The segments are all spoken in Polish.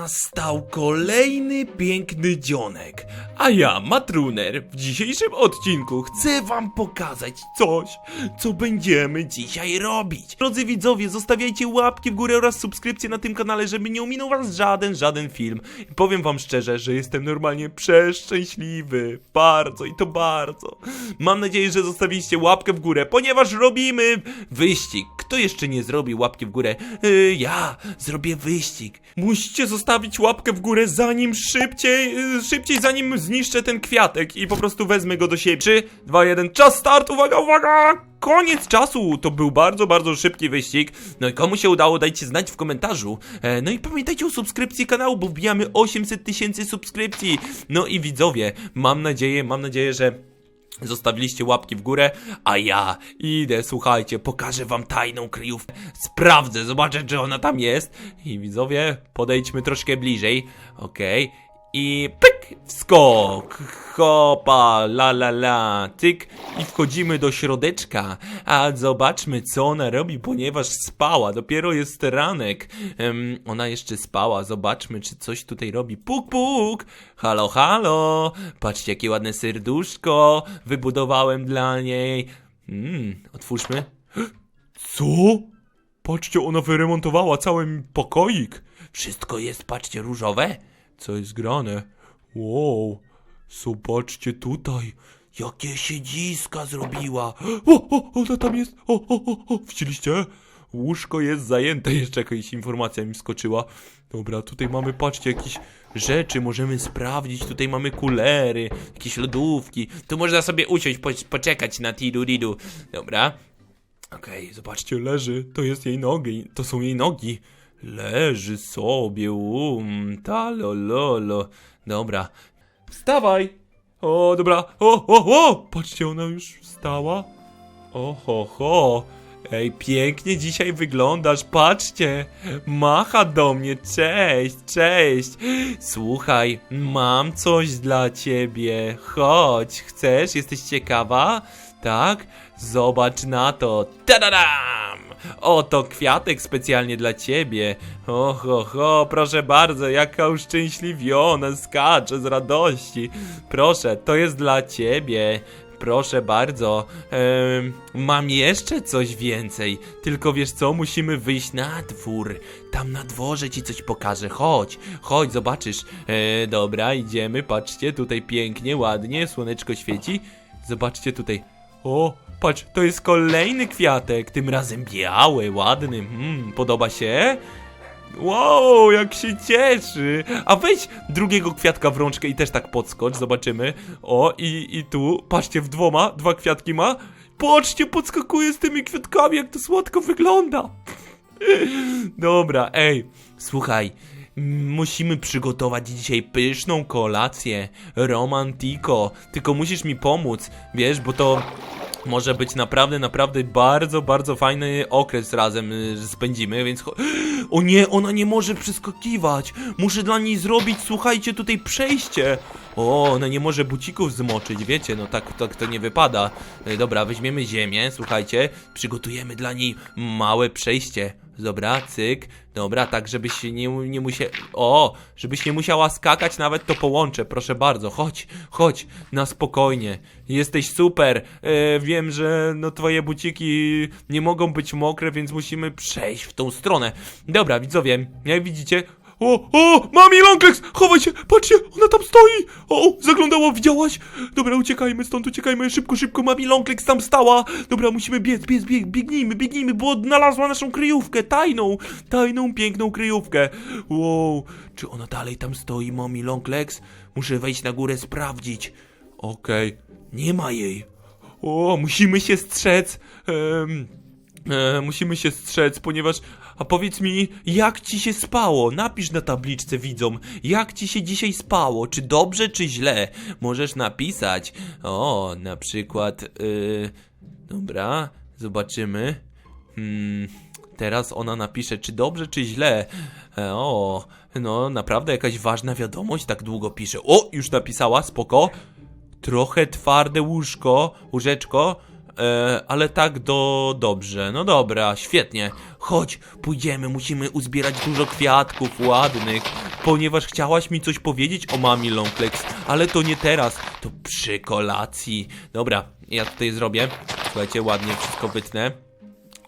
Nastał kolejny piękny dzionek, a ja, Matruner, w dzisiejszym odcinku chcę wam pokazać coś, co będziemy dzisiaj robić. Drodzy widzowie, zostawiajcie łapki w górę oraz subskrypcję na tym kanale, żeby nie ominął was żaden, żaden film. I powiem wam szczerze, że jestem normalnie przeszczęśliwy, bardzo i to bardzo. Mam nadzieję, że zostawiliście łapkę w górę, ponieważ robimy wyścig. Kto jeszcze nie zrobił łapki w górę? Yy, ja zrobię wyścig. Musicie zostawić łapkę w górę zanim szybciej, yy, szybciej zanim zniszczę ten kwiatek i po prostu wezmę go do siebie. 3, 2, 1, czas start, uwaga, uwaga! Koniec czasu! To był bardzo, bardzo szybki wyścig. No i komu się udało, dajcie znać w komentarzu. E, no i pamiętajcie o subskrypcji kanału, bo wbijamy 800 tysięcy subskrypcji. No i widzowie, mam nadzieję, mam nadzieję, że Zostawiliście łapki w górę, a ja idę, słuchajcie, pokażę wam tajną kryjówkę. Sprawdzę, zobaczę, czy ona tam jest. I widzowie, podejdźmy troszkę bliżej. Okej. I pyk! Wskok! Hopa! La la la! Tyk! I wchodzimy do środeczka. A zobaczmy, co ona robi, ponieważ spała. Dopiero jest ranek. Em, ona jeszcze spała. Zobaczmy, czy coś tutaj robi. Puk, puk! Halo, halo! Patrzcie, jakie ładne serduszko wybudowałem dla niej. Mmm, otwórzmy. Co? Patrzcie, ona wyremontowała cały pokoik. Wszystko jest, patrzcie, różowe. Co jest grane? Wow, zobaczcie tutaj. Jakie siedziska zrobiła. O, o, ona tam jest. O, o, o, o, widzieliście? Łóżko jest zajęte. Jeszcze jakaś informacja mi skoczyła. Dobra, tutaj mamy, patrzcie, jakieś rzeczy możemy sprawdzić. Tutaj mamy kulery, jakieś lodówki. Tu można sobie usiąść, po, poczekać na tidu ridu. Dobra. Okej, zobaczcie, leży. To jest jej nogi. To są jej nogi. Leży sobie, um, talololo. Dobra. Wstawaj! O, dobra. O, o, o! Patrzcie, ona już wstała. O, ho, ho. Ej, pięknie dzisiaj wyglądasz, patrzcie. Macha do mnie, cześć, cześć. Słuchaj, mam coś dla ciebie. Chodź, chcesz? Jesteś ciekawa? Tak? Zobacz na to. Tadadam! Oto kwiatek specjalnie dla ciebie. O, ho, proszę bardzo, jaka uszczęśliwiona, skacze z radości. Proszę, to jest dla ciebie. Proszę bardzo. Em, mam jeszcze coś więcej. Tylko wiesz co, musimy wyjść na dwór. Tam na dworze ci coś pokażę. Chodź, chodź, zobaczysz. E, dobra, idziemy. Patrzcie, tutaj pięknie, ładnie, słoneczko świeci. Zobaczcie tutaj. O, patrz, to jest kolejny kwiatek. Tym razem biały, ładny. Hmm, podoba się? Wow, jak się cieszy! A weź drugiego kwiatka w rączkę i też tak podskocz, zobaczymy. O, i, i tu, patrzcie, w dwoma, dwa kwiatki ma. Patrzcie, podskakuje z tymi kwiatkami, jak to słodko wygląda. Dobra, ej, słuchaj. Musimy przygotować dzisiaj pyszną kolację. Romantiko. Tylko musisz mi pomóc, wiesz, bo to może być naprawdę, naprawdę bardzo, bardzo fajny okres razem y, spędzimy, więc... O nie, ona nie może przeskakiwać! Muszę dla niej zrobić, słuchajcie, tutaj przejście! O, ona nie może bucików zmoczyć, wiecie, no tak, tak to nie wypada. Y, Dobra, weźmiemy ziemię, słuchajcie, przygotujemy dla niej małe przejście. Dobra, cyk. Dobra, tak żebyś nie, nie musiał... O, żebyś nie musiała skakać, nawet to połączę, proszę bardzo. Chodź, chodź, na spokojnie. Jesteś super. E, wiem, że no twoje buciki nie mogą być mokre, więc musimy przejść w tą stronę. Dobra, widzowie, jak widzicie... O, o, mami Longlegs, chowaj się, patrzcie, ona tam stoi. O, zaglądała, widziałaś? Dobra, uciekajmy stąd, uciekajmy, szybko, szybko, mami Longlegs tam stała. Dobra, musimy biec, biec, bieg, biegnijmy, biegnijmy, bo odnalazła naszą kryjówkę, tajną, tajną, piękną kryjówkę. Wow, czy ona dalej tam stoi, mami Longlegs? Muszę wejść na górę, sprawdzić. Okej, nie ma jej. O, musimy się strzec. Em, E, musimy się strzec, ponieważ. A powiedz mi, jak ci się spało? Napisz na tabliczce widzom, jak ci się dzisiaj spało? Czy dobrze, czy źle? Możesz napisać. O, na przykład. y, dobra, zobaczymy. Hmm, teraz ona napisze, czy dobrze, czy źle. E, o, no naprawdę jakaś ważna wiadomość, tak długo pisze. O, już napisała, spoko. Trochę twarde łóżko, łóżeczko, ale tak do dobrze. No dobra, świetnie. Chodź, pójdziemy, musimy uzbierać dużo kwiatków ładnych. ponieważ chciałaś mi coś powiedzieć o mami Longlegs, ale to nie teraz, to przy kolacji. Dobra, ja tutaj zrobię. Słuchajcie, ładnie wszystko wytnę.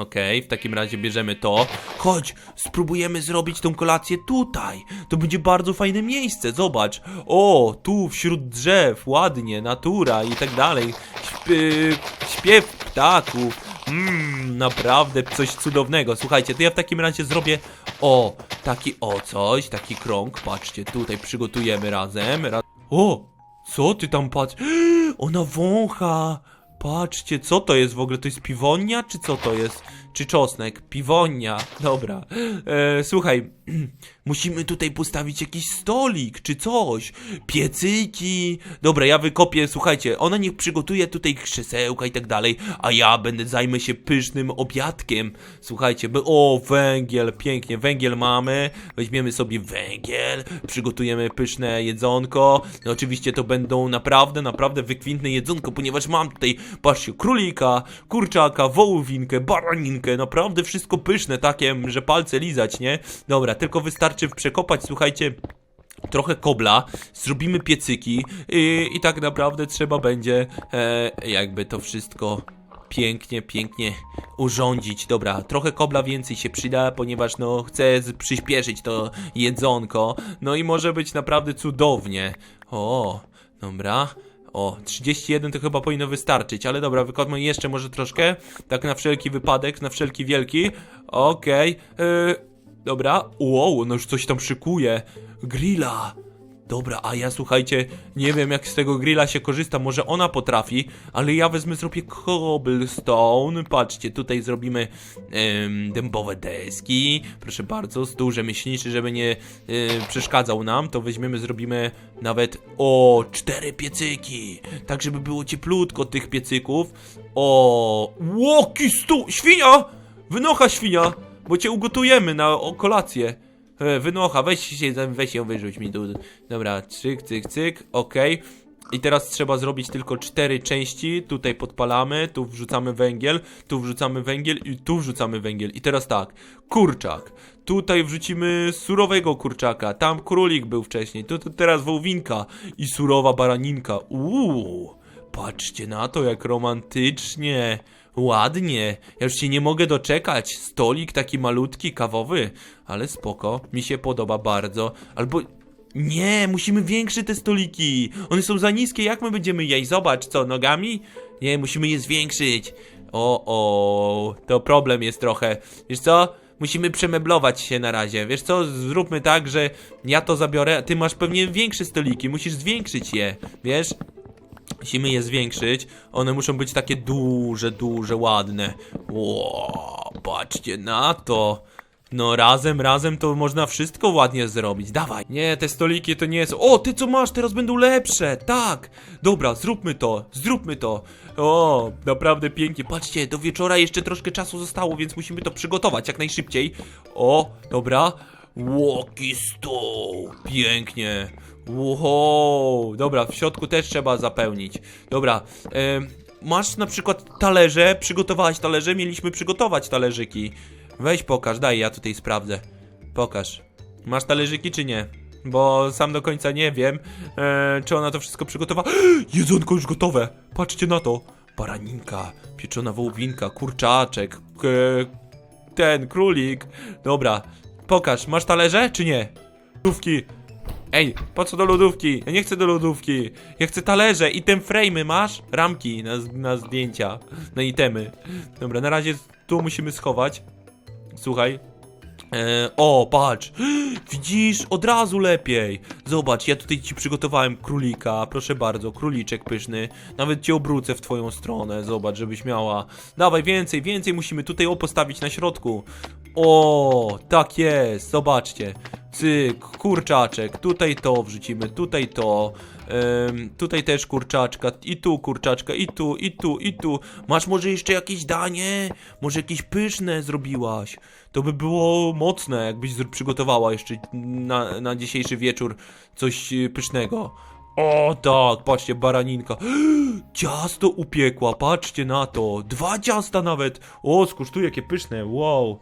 Okej, w takim razie bierzemy to. Chodź, spróbujemy zrobić tą kolację tutaj. To będzie bardzo fajne miejsce, zobacz. O, tu wśród drzew, ładnie, natura i tak dalej. Śpie- śpiew ptaków. Mmm, naprawdę coś cudownego. Słuchajcie, to ja w takim razie zrobię o, taki o coś, taki krąg. Patrzcie, tutaj przygotujemy razem. Ra o, co ty tam patrz? Ona wącha. Patrzcie, co to jest w ogóle? To jest piwonia, czy co to jest? Czy czosnek? Piwonia. Dobra. E, słuchaj, musimy tutaj postawić jakiś stolik, czy coś. Piecyki. Dobra, ja wykopię, słuchajcie, ona niech przygotuje tutaj krzesełka i tak dalej, a ja będę zajmę się pysznym obiadkiem. Słuchajcie, by... o, węgiel, pięknie, węgiel mamy. Weźmiemy sobie węgiel, przygotujemy pyszne jedzonko. No, oczywiście to będą naprawdę, naprawdę wykwintne jedzonko, ponieważ mam tutaj, patrzcie, królika, kurczaka, wołowinkę, baraninkę, naprawdę wszystko pyszne, takie, że palce lizać, nie? Dobra, tylko wystarczy przekopać, słuchajcie, trochę kobla, zrobimy piecyki i, i tak naprawdę trzeba będzie e, jakby to wszystko pięknie, pięknie urządzić. Dobra, trochę kobla więcej się przyda, ponieważ no chcę przyspieszyć to jedzonko, no i może być naprawdę cudownie. O, dobra. O, 31 to chyba powinno wystarczyć, ale dobra, wykonamy jeszcze może troszkę, tak na wszelki wypadek, na wszelki wielki. Okej, yy, dobra, wow, no już coś tam szykuje. Grilla. Dobra, a ja słuchajcie, nie wiem jak z tego grilla się korzysta, może ona potrafi, ale ja wezmę, zrobię cobblestone, patrzcie, tutaj zrobimy dębowe deski, proszę bardzo, stół rzemieślniczy, żeby nie e, przeszkadzał nam, to weźmiemy, zrobimy nawet, o, cztery piecyki, tak żeby było cieplutko tych piecyków, o, łoki stół, świnia, wynocha świnia, bo cię ugotujemy na o, kolację. E, Wynocha, weź się, weź ją wyrzuć mi tu. Dobra, cyk, cyk, cyk, okej. I teraz trzeba zrobić tylko cztery części. Tutaj podpalamy, tu wrzucamy węgiel, tu wrzucamy węgiel i tu wrzucamy węgiel. I teraz tak, kurczak. Tutaj wrzucimy surowego kurczaka. Tam królik był wcześniej. Tu, tu teraz wołwinka i surowa baraninka. Uuu, patrzcie na to, jak romantycznie. Ładnie, ja już się nie mogę doczekać. Stolik taki malutki, kawowy, ale spoko, mi się podoba bardzo. Albo nie, musimy większe te stoliki. One są za niskie, jak my będziemy jeść? Zobacz, co, nogami? Nie, musimy je zwiększyć. O, o, to problem jest trochę. Wiesz co? Musimy przemeblować się na razie. Wiesz co? Zróbmy tak, że ja to zabiorę, a ty masz pewnie większe stoliki. Musisz zwiększyć je, wiesz? Musimy je zwiększyć. One muszą być takie duże, duże, ładne. Ło, patrzcie na to. No razem, razem to można wszystko ładnie zrobić. Dawaj. Nie, te stoliki to nie jest. O, ty co masz? Teraz będą lepsze. Tak. Dobra, zróbmy to. Zróbmy to. O, naprawdę pięknie. Patrzcie, do wieczora jeszcze troszkę czasu zostało, więc musimy to przygotować jak najszybciej. O, dobra. Łoki stół. Pięknie. Wow, dobra, w środku też trzeba zapełnić. Dobra, masz na przykład talerze, przygotowałaś talerze, mieliśmy przygotować talerzyki. Weź pokaż, daj, ja tutaj sprawdzę. Pokaż. Masz talerzyki czy nie? Bo sam do końca nie wiem, e, czy ona to wszystko przygotowała. Jedzonko już gotowe! Patrzcie na to! Baraninka, pieczona wołowinka, kurczaczek, ten, królik. Dobra, pokaż, masz talerze czy nie? Lodówki. Ej, po co do lodówki? Ja nie chcę do lodówki. Ja chcę talerze, item frame'y masz? Ramki na, na zdjęcia, na itemy. Dobra, na razie tu musimy schować. Słuchaj. E, o, patrz. Widzisz, od razu lepiej. Zobacz, ja tutaj ci przygotowałem królika. Proszę bardzo, króliczek pyszny. Nawet cię obrócę w twoją stronę. Zobacz, żebyś miała. Dawaj, więcej, więcej musimy tutaj o postawić na środku. O, tak jest, zobaczcie. Cyk, kurczaczek, tutaj to wrzucimy, tutaj to. Ym, tutaj też kurczaczka, i tu kurczaczka, i tu, i tu, i tu. Masz może jeszcze jakieś danie? Może jakieś pyszne zrobiłaś? To by było mocne, jakbyś przygotowała jeszcze na, na dzisiejszy wieczór coś y, pysznego. O tak, patrzcie, baraninka. Ciasto upiekła, patrzcie na to. Dwa ciasta nawet. O, skosztuje, jakie pyszne, wow.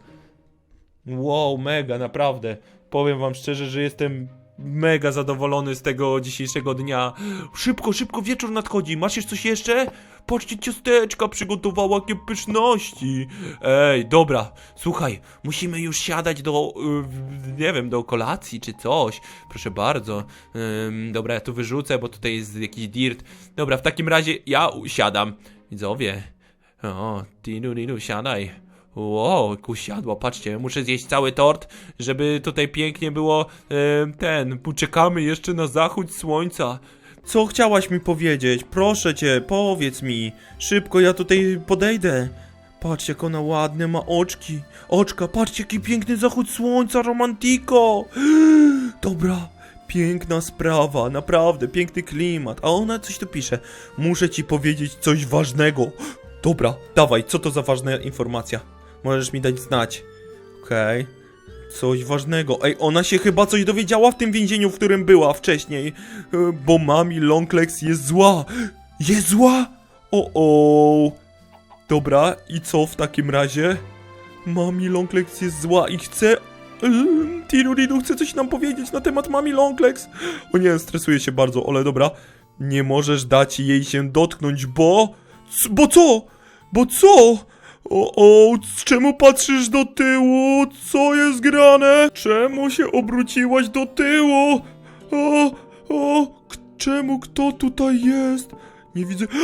Wow, mega, naprawdę. Powiem wam szczerze, że jestem mega zadowolony z tego dzisiejszego dnia. Szybko, szybko, wieczór nadchodzi. Masz jeszcze coś jeszcze? Patrzcie, ciasteczka przygotowała, jakie pyszności. Ej, dobra, słuchaj, musimy już siadać do, y, nie wiem, do kolacji czy coś. Proszę bardzo. Ym, dobra, ja tu wyrzucę, bo tutaj jest jakiś dirt. Dobra, w takim razie ja usiadam. Widzowie. O, Tinu, Ninu, siadaj. Wow, kusiadło, patrzcie, muszę zjeść cały tort, żeby tutaj pięknie było em, ten, poczekamy jeszcze na zachód słońca. Co chciałaś mi powiedzieć? Proszę cię, powiedz mi. Szybko, ja tutaj podejdę. Patrz, jak ona ładne ma oczki. Oczka, patrzcie, jaki piękny zachód słońca, romantiko. Dobra, piękna sprawa, naprawdę, piękny klimat. A ona coś tu pisze. Muszę ci powiedzieć coś ważnego. Dobra, dawaj, co to za ważna informacja? Możesz mi dać znać. Okej. Coś ważnego. Ej, ona się chyba coś dowiedziała w tym więzieniu, w którym była wcześniej. E, Bo mami Longlegs jest zła. Jest zła? O, o. Dobra, i co w takim razie? Mami Longlegs jest zła i chce... Ym, Tiruridu chce coś nam powiedzieć na temat Mami Longlegs. O nie, stresuję się bardzo, ale dobra. Nie możesz dać jej się dotknąć, bo... Bo co? Bo co? O, o, czemu patrzysz do tyłu? Co jest grane? Czemu się obróciłaś do tyłu? O, o, czemu kto tutaj jest? Nie widzę.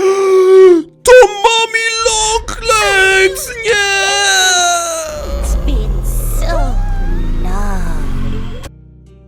To Mami Longlegs! Nie!